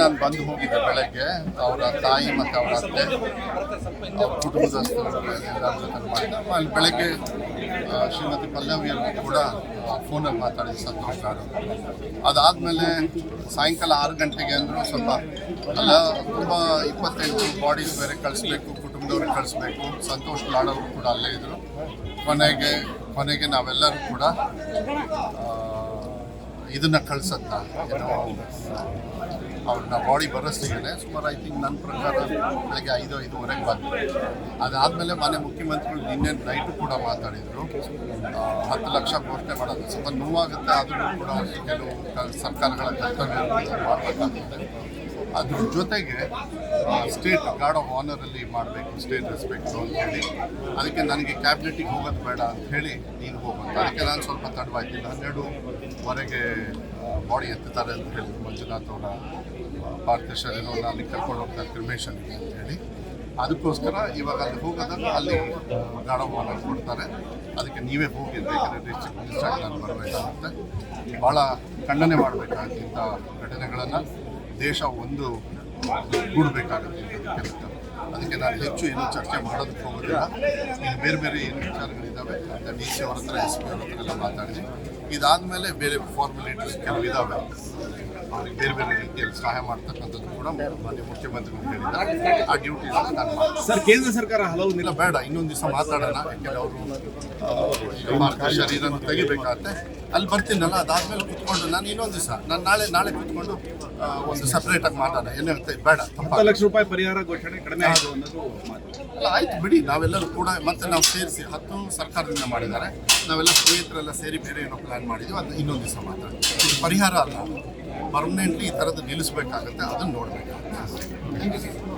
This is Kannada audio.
ನಾನು ಬಂದು ಹೋಗಿದ್ದೆ ಬೆಳಗ್ಗೆ. ಅವರ ತಾಯಿ ಮತ್ತು ಅವರ ಅತ್ತೆ, ಅವ್ರ ಕುಟುಂಬದಸ್ಥರು ಅಲ್ಲಿ ಬೆಳಗ್ಗೆ ಶ್ರೀಮತಿ ಪಲ್ಲವಿ ಅವರು ಕೂಡ ಫೋನಲ್ಲಿ ಮಾತಾಡಿದ್ದು ಸಂತೋಷ ಲಾಡು ಅದಾದಮೇಲೆ ಸಾಯಂಕಾಲ ಆರು ಗಂಟೆಗೆ ಅಂದರು ಸ್ವಲ್ಪ, ಅಲ್ಲ, ತುಂಬ ಇಪ್ಪತ್ತೆಂಟು ಬಾಡೀಸ್ ಬೇರೆ ಕಳಿಸ್ಬೇಕು, ಕುಟುಂಬದವ್ರಿಗೆ ಕಳಿಸ್ಬೇಕು. ಸಂತೋಷ್ ಲಾಡವರು ಕೂಡ ಅಲ್ಲೇ ಇದ್ದರು ಕೊನೆಗೆ ಕೊನೆಗೆ ನಾವೆಲ್ಲರೂ ಕೂಡ ಇದನ್ನ ಕಳ್ಸತ್ತ ಅವ್ರನ್ನ ಬಾಡಿ ಬರೋಷ್ಟಿಗೆ ಸುಮಾರು ಐ ಥಿಂಕ್ ನನ್ನ ಪ್ರಕಾರ ಬೆಳಗ್ಗೆ ಐದು, ಐದುವರೆಗೆ ಬಂತು ಅದಾದಮೇಲೆ ಮನೆ ಮುಖ್ಯಮಂತ್ರಿಗಳು ನಿನ್ನೆ ನೈಟು ಕೂಡ ಮಾತಾಡಿದರು. ಹತ್ತು ಲಕ್ಷ ಘೋಷಣೆ ಮಾಡೋದು ಸ್ವಲ್ಪ ನೋವಾಗುತ್ತೆ, ಆದರೂ ಕೂಡ ಕೆಲವು ಸರ್ಕಾರಗಳ ಕರ್ತವ್ಯ ಮಾಡಬೇಕಾಗುತ್ತೆ. ಅದ್ರ ಜೊತೆಗೆ ಸ್ಟೇಟ್ ಗಾರ್ಡ್ ಆಫ್ ಆನರಲ್ಲಿ ಮಾಡಬೇಕು ಸ್ಟೇಟ್ ರೆಸ್ಪೆಕ್ಟ್ ಅಂತ ಹೇಳಿ, ಅದಕ್ಕೆ ನನಗೆ ಕ್ಯಾಬಿನೆಟಿಗೆ ಹೋಗೋದು ಬೇಡ ಅಂತ ಹೇಳಿ ನೀನು ಹೋಗೋದು ಅದಕ್ಕೆ ನಾನು ಸ್ವಲ್ಪ ತಡವಾಯ್ತಿಲ್ಲ. ಹನ್ನೆರಡುವರೆಗೆ ಬಾಡಿ ಎತ್ತುತ್ತಾರೆ ಅಂತ ಹೇಳಿ ಮಂಜುನಾಥ್ ಅವರ ಭಾರತ ಶರೀರವನ್ನು ಅಲ್ಲಿ ಕರ್ಕೊಂಡು ಹೋಗ್ತಾರೆ ಕ್ರಿಮೇಷನ್ಗೆ ಅಂತ ಹೇಳಿ. ಅದಕ್ಕೋಸ್ಕರ ಇವಾಗ ಅಲ್ಲಿ ಹೋಗೋದನ್ನು ಅಲ್ಲಿ ಆನರ್ ಕೊಡ್ತಾರೆ. ಅದಕ್ಕೆ ನೀವೇ ಹೋಗಿ, ಬೇಕಾದ್ರೆ ಡಿಸ್ಟ್ರಿಕ್ಟ್ ಮಿನಿಸ್ಟರ್ ನಾನು ಬರಬೇಕಾಗುತ್ತೆ. ಭಾಳ ಖಂಡನೆ ಮಾಡಬೇಕಾದಂಥ ಘಟನೆಗಳನ್ನು ದೇಶ ಒಂದು ಕೂಡಬೇಕಾಗುತ್ತೆ ಅದಕ್ಕೆ ನಾನು ಹೆಚ್ಚು ಏನು ಚರ್ಚೆ ಮಾಡೋದಕ್ಕೆ ಹೋಗೋದಿಲ್ಲ. ಇನ್ನು ಬೇರೆ ಬೇರೆ ಏನು ವಿಚಾರಗಳಿದ್ದಾವೆ ಅಂತ ಡಿ ಸಿ ಅವ್ರ ಹತ್ರ ಎಸ್ ಪಿ ಅವ್ರ ಹತ್ರ ಎಲ್ಲ ಮಾತಾಡಿದೆ ಇದಾದಮೇಲೆ ಬೇರೆ ಫಾರ್ಮಾಲಿಟೀಸ್ ಕೆಲವು ಇದ್ದಾವೆ ಅವ್ರಿಗೆ ಬೇರೆ ಬೇರೆ ರೀತಿಯಲ್ಲಿ ಸಹಾಯ ಮಾಡ್ತಕ್ಕಂಥದ್ದು ಕೂಡ ಮಾನ್ಯ ಮುಖ್ಯಮಂತ್ರಿಗಳು ಹೇಳಿದ್ದಾರೆ. ಆ ಡ್ಯೂಟೀಸ್ ನಾನು ಸರ್ ಕೇಂದ್ರ ಸರ್ಕಾರ ಹಲವು ಇಲ್ಲ ಬೇಡ ಇನ್ನೊಂದು ದಿವಸ ಮಾತಾಡೋಣ. ಯಾಕೆಂದ್ರೆ ಅವರು ಭಾರತೀಯ ಶರೀರನ ತೆಗಿಬೇಕಾಗತ್ತೆ ಅಲ್ಲಿ ಬರ್ತೀನಲ್ಲ ಅದಾದ್ಮೇಲೆ ಕುತ್ಕೊಂಡು ನಾನು ಇನ್ನೊಂದು ದಿವಸ ನಾನು ನಾಳೆ ನಾಳೆ ಕುತ್ಕೊಂಡು ಒಂದು ಸಪ್ರೇಟ್ ಆಗಿ ಮಾತಾಡೋಣ. ಏನಾಗುತ್ತೆ ಬೇಡ ಹತ್ತು ಲಕ್ಷ ರೂಪಾಯಿ ಪರಿಹಾರ ಘೋಷಣೆ ಕಡಿಮೆ ಆಯಿತು ಅನ್ನೋದು ಆಯ್ತು ಬಿಡಿ ನಾವೆಲ್ಲರೂ ಕೂಡ ಮತ್ತೆ ನಾವು ಸೇರಿಸಿ ಹತ್ತು ಸರ್ಕಾರದಿಂದ ಮಾಡಿದ್ದಾರೆ. ನಾವೆಲ್ಲ ಸ್ನೇಹಿತರೆಲ್ಲ ಸೇರಿ ಬೇರೆ ಏನೋ ಪ್ಲಾನ್ ಮಾಡಿದ್ವಿ ಅದು ಇನ್ನೊಂದು ದಿವಸ ಮಾತಾಡಿ ಇದು ಪರಿಹಾರ ಅಲ್ಲ. ಪರ್ಮನೆಂಟ್ಲಿ ಈ ಥರದ್ದು ನಿಲ್ಲಿಸ್ಬೇಕಾಗತ್ತೆ ಅದನ್ನು ನೋಡಬೇಕಾಗುತ್ತೆ